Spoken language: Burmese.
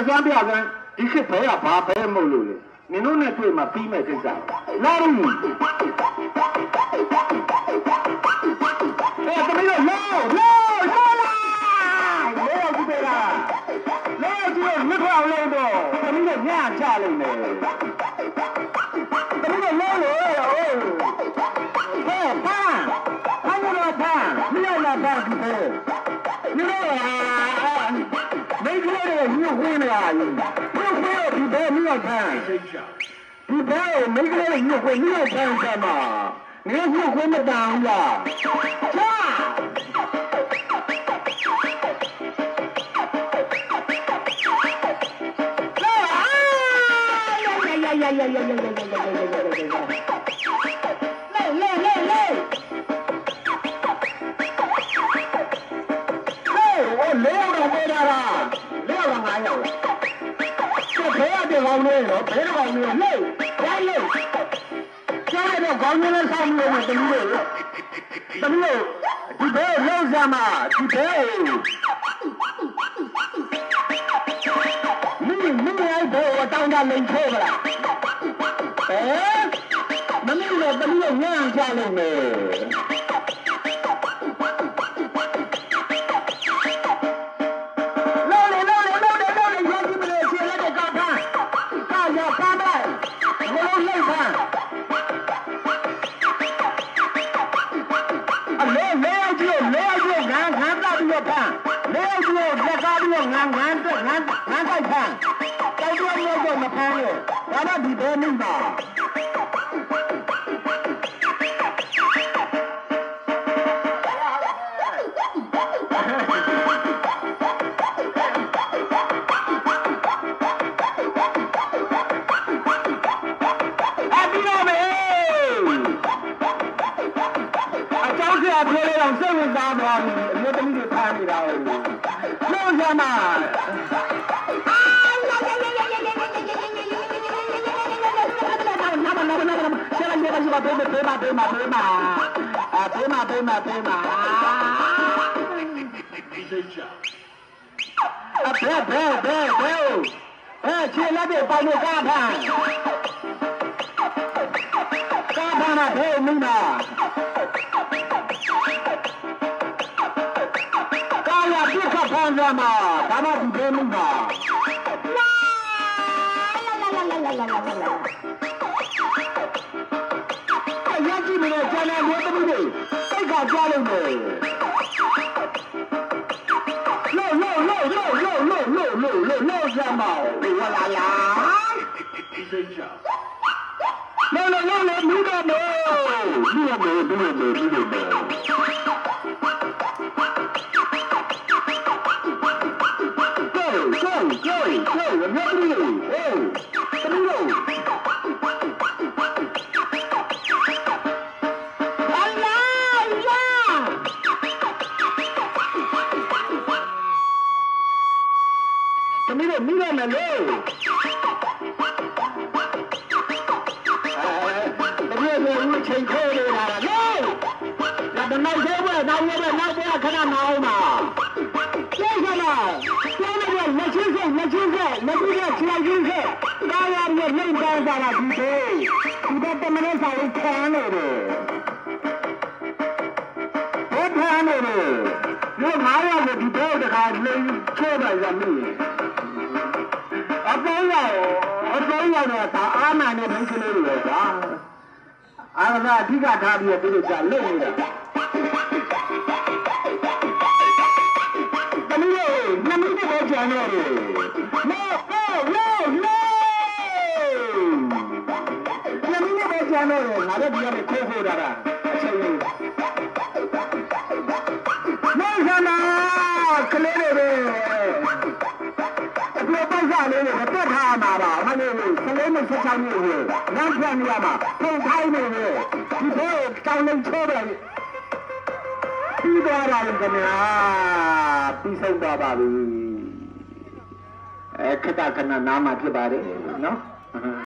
နဲ့စွမ်းပြစမ်းဒီခေတ်ဘဲကဘာဘဲမဟုတ်လို့လေမင်းတို့နဲ့တွေ့မှပြီးမဲ့ကိစ္စလာရုံအဲတမီးတို့လာလာလာလာလောကူပေလာလောကူတို့မြခွာလုံးတော့တမီးတို့ညချလိုက်မယ်တမီးတို့လောလောဟေးဟဲ့ပါဘာလို့လာပါမြောက်လာပါဒီဟဲ့မြောက်လာ 出来的你回来呀？不回来比别你要看。你别没出来的你回你要看什么？你要回没当呀？啥？呀呀呀呀呀呀呀呀呀呀呀呀呀呀！ လေးယောက်ကငါးယောက်ကျဘယ်ရတဲ့ကောင်းလေးတော့ဘယ်တော့ကောင်းလေးလဲရိုင်းလို့ကျရတဲ့ကောင်းလေးနဲ့ဆောင်းလို့တမီးတို့တမီးတို့ဒီဘဲလောက်စမ်းမဒီဘဲမင်းမင်းရိုက်တော့တောင်းတလိန်ထိုးပါလားဟဲ့မမင်းလည်းတမီးတို့ညံ့ချလိုက်မယ် လဲလဲအောင်ကြည့်လဲအောင်ကြည့်ငန်းခန်းတက်ပြီးတော့ဖန်းလဲအောင်ကြည့်လက်ကားပြီးတော့ငန်းငန်းတက်ငန်းငန်းတိုက်ဖန်းတောက်တော့တော့တော့မဖန်းလို့ဒါတော့ဒီဘဲမိပါ ပြောလို့တော့စိတ်ဝင်စားသွားပြီအမျိုးသမီးတွေထားနေတာဟုတ်လို့ရမှာဒီမှာဘေးမှာဘေးမှာဘေးမှာဘေးမှာအဲဘေးမှာဘေးမှာဘေးမှာအဘဲဘဲဘဲဘဲအဲခြေလက်တွေပိုင်နေကားဖန်ကားဖန်ကဘေးမိမ့်တာ စ်ခတ်ဖမ်းကြမှာဒါမှဒီဘဲမိမအရင်ကြည့်မလို့ကျန်တဲ့မျိုးသမီးတွေစိတ်ကကြားလို့မယ် no no no no no no no no no no စမ်းပါဦးဝလာလာ no no no no သမီးတို့မိတော့မယ်လို့တကယ်လို့ဦးချိန်ခိုးနေတာလားဒါတော့နောက်သေးပဲနောက်သေးပဲနောက်သေးခဏမအောင်ပါကျဲစလားကျဲနေလက်ချင်းဆက်လက်ချင်းဆက်လက်ချင်းဆက်ခြေချင်းဆက်ကာရရဲ့လိမ့်ပန်းစားတာဒီသေးဒီတော့တမနဲ့ဆောင်လို့ခံနေတယ်ဘုရားနေတယ်ဒီငါးရကိုဒီတော့တခါလိမ့်ချေပါရမင်း အပေါ်ရောအပေါ်ရောတော့ဒါအာမန်နဲ့မိန်းကလေးတွေကွာအာရမအဓိကထားပြီးတော့ဒီလိုကလွတ်နေတာတမီးတို့နမီးတို့ကြံနေတယ်မောမောမောမောနမီးတို့ကြံနေတယ်ငါတို့ဒီကနေခိုးခိုးတာလားအချိန်ကြီးမောဇနာကလေးတွေအပြ တ်ပတ်စားလေးတွေတက်ထားမှာပါမလေးလေးကလေးနဲ့ဆက်ချောင်းနေတယ်ငါပြန်ရမှာပုံထိုင်းနေတယ်ဒီဘက်တောင်းလုံးချိုးတယ်ပြီးသွားပါလိမ့်ခင်ဗျာပြီးဆုံးသွားပါပြီအဲခက်တာခဏနားမှာဖြစ်ပါတယ်နော်